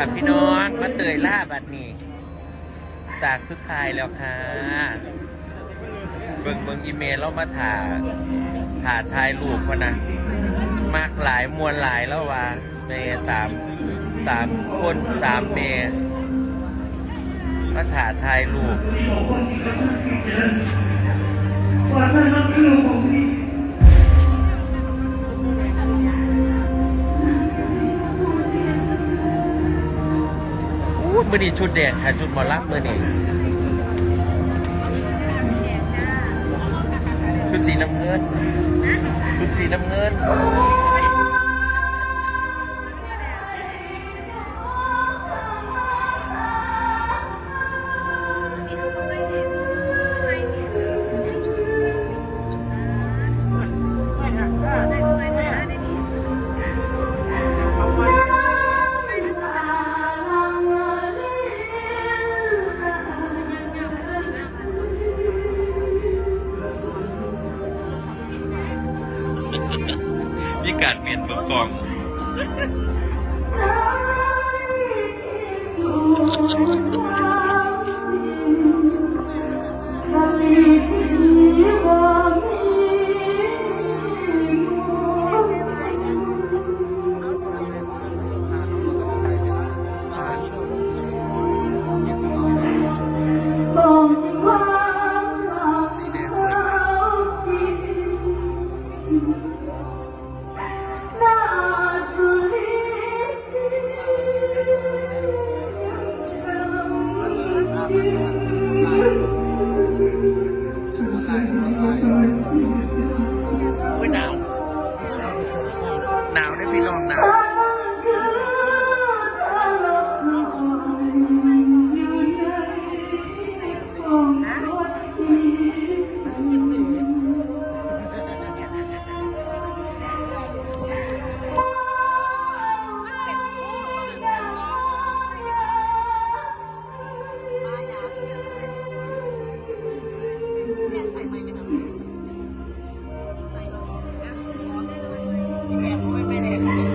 ค่ะพี่น้องมาเตยล่าบัดนี้จากสุดท้ายแล้วค่ะ เบิ่งเบิ่งอีเมลเรามาถ่าถ่าทายรูปพะนะ มากหลายมวลหลายแล้วว่าเมสามสามคนสามเมมาถ่าทายรูปอู้มื มือนี่ชุดแดงค่ะชุดหมอลักมือนี่ชุดสีน้ำเงินชุดสีน้ำเงิน me deja.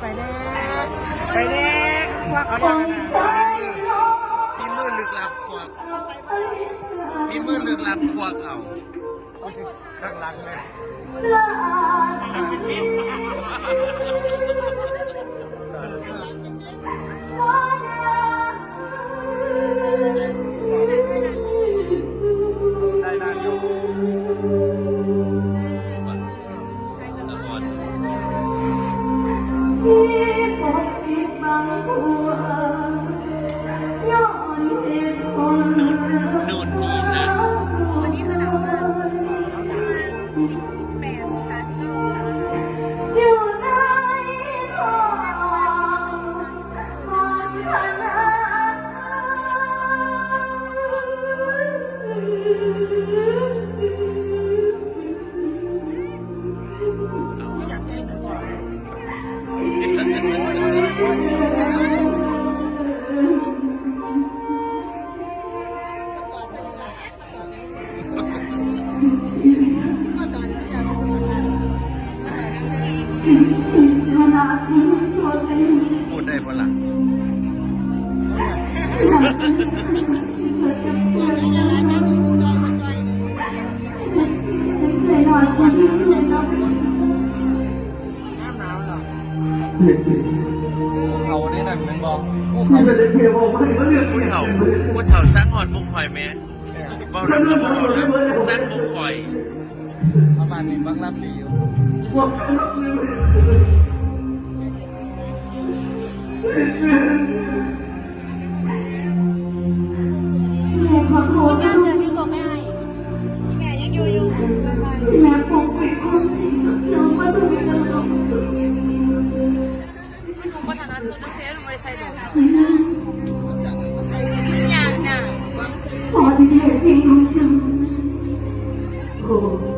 ไปแดงไปแดงว่าเขาต้ดัองงนะใช้น้องมีมือลึกลับกว่าไปมีมือลึกลับกว่าเขา ข้างหลังเลย เสด็จพี่เขาได้นั่นเป็นบอกพี่เสด็จพี่บอกว่าให้มาเลือกผู้ที่เฒ่าไหนมาเลือกที่ไหนผู้เฒ่าสร้างหอดมุกคอยแม่บอกแล้วก็บอกแล้วสร้างมุกคอยประมาณนี้บางลำดีอยู่ โ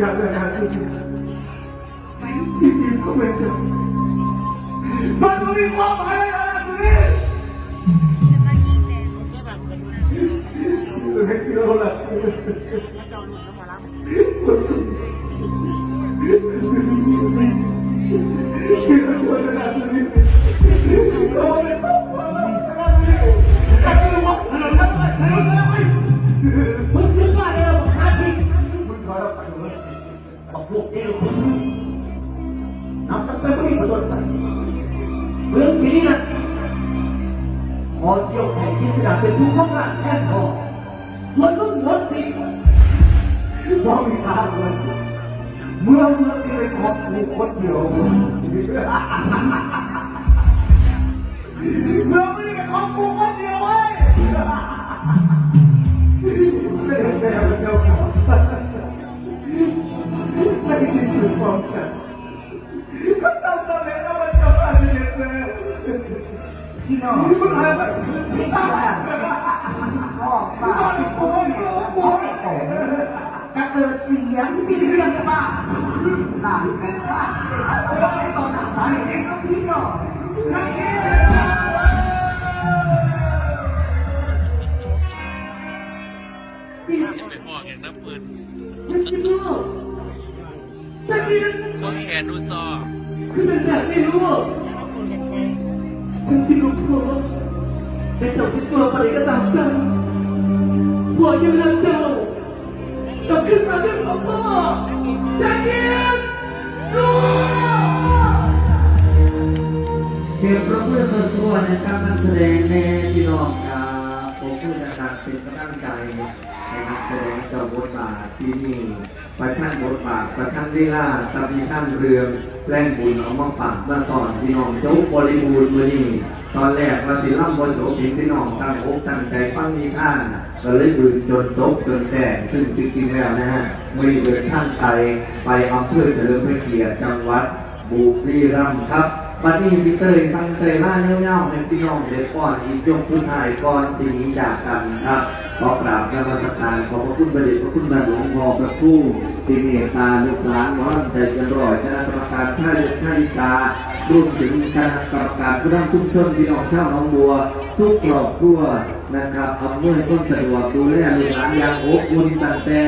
กสิ่งทุกอย่างนะสิที่มีเขาเป็นเจ้ามันต้อ บอกพวกเอวคุณนับตั้งแต่วันนี้เป็นต้นไปเมืองที่นี้นะขอเชี่ยวไข่กินสนาเป็นผู้ข้องราชแทนพอส่วนมึงหมดสิทธิ์มองอีกทางเลยเมืองเมืองที่เป็นของกูคนเดียว สียงมีเรื่องบ้าหลานกันค่ะไอ้ตอนหนักสายเองต้องพี่น้อไปบอกอย่างน้ำปืนฉันคิดว่าฉันคิดก็แขนดูซอคือเป็นแบบไม่รู้ฉันคิดรู้ตัวเป็นตัวสิสัวปริกตามฉันผัวยังรักเจ้า กับคือสามีของพ่อฉันคิดรู้เกี่ยวกับเพื่อนส่วนตัวนะครับนักแสดงในพี่น้องครับผมผู้จัดการเป็นกำลังใจในนักแสดงเจ้าบทบาทที่นี่ประชันบทบาทประชันลีลาตำมีท่านเรืองแรงบุญเอามาฝากเมื่อตอนพี่น้องโจ๊กบริบูรณ์มือนี้ ตอนแรกว่าสิล่ำบนโจ๊กเห็นพี่น้องตั้งอกตั้งใจฟังมีท่านก็เลยบืนจนจ๊กจนแจ้งซึ่งจริงๆแล้วนะฮะไมือเดินท่านไปไปอำเภอเฉลิมพระเกียรติจังหวัดบุรีรัมย์ครับบัดนี้สิเตยสังเตยมาเน่าๆให้พี่น้องเด็กก่อนอีกยกชุดถ่ายก่อนสีนี้จากกันครับขอกราบนมัสการขอบพระคุณประเดชพระคุณบาหลวงพ่อพระผู้ที่เมตตาลูกหลานหมอลำใจกันร่อยคณะกรรมการท่าเรือท่าดิกา รวมถึงคณะกรรมการผู้นำชุมชนพี่น้องชาวหนองบัว ทุกครอบครัว นะครับอำนวยความสะดวกดูแลลูกหลานอย่างอบอุ่นตั้งแต่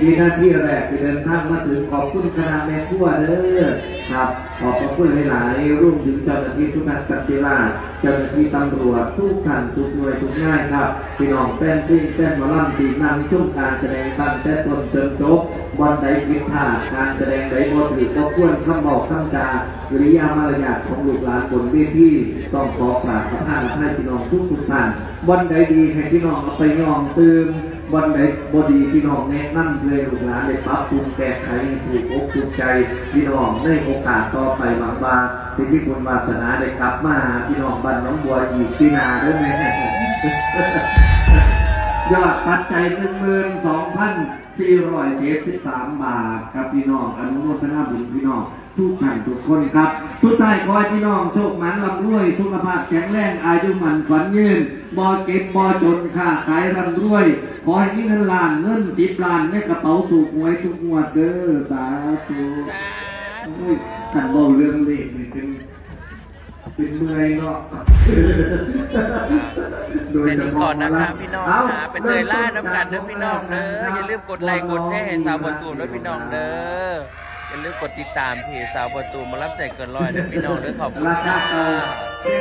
วินาทีแรกที่เดินทางมาถึงขอบคุณคณะแม่ครัวเด้อครับขอบพระคุณหลายๆรวมถึงเจ้าหน้าที่ทุกท่านสัตย์ราชเจ้าหน้าที่ตำรวจทุกท่านทุกหน่วยทุกง่ายครับพี่น้องแฟนเพลงแฟนมอลำตีนำช่วงการแสดงตั้งแต่ต้นจนจบบอลใดผิดพลาดการแสดงใดบ่ถือก็ควรคำบอกคำจากริยามารยาทของลูกหลานบนเวทีต้องขอกราบขอท่านให้พี่น้องทุกทุกท่านบอลใดดีให้พี่น้องเอาไปยองตื่มบอลใดบดีพี่น้องแนะนำเลยลูกหลานได้ปรับปรุงแก้ไขถูกอกถูกใจพี่น้องในโอกาสต่อไปหวังว่าสิ่งที่บุญวาสนาได้กลับมาหาพี่น้องบ้านน้องบัวอีกพี่นาด้วยไหม ยอดปัจจัย12,473บาทครับพี่น้องอนุโมทนาบุญพี่น้องทุกท่านทุกคนครับ สุดท้ายขอให้พี่น้องโชคหมันลำรวยสุขภาพแข็งแรงอายุมันขวัญยืนบ่เก็บบ่จนค้าขายร่ำรวย ขอให้มีเงินล้านเงินสิบล้านในกระเป๋าถูกหวยทุกงวดเด้อสาธุท่านบอกเรื่องเลขนี่เป็น เป็นเมื่อยเนาะโดยเป็นเฉนี้พาะก่อนนะคะหมอลำพี่น้องเอ้านะเป็นเตยล่าน้ำกันเด้อพี่น้องเด้ออย่าลืมกดไลค์กดแชร์ให้สาวประตูด้วยพี่น้องเด้ออย่าลืมกดติดตามเพจสาวประตูมารับใจเกินร้อยเด้อพี่น้องเด้อขอบคุณราคาค่ะเก่า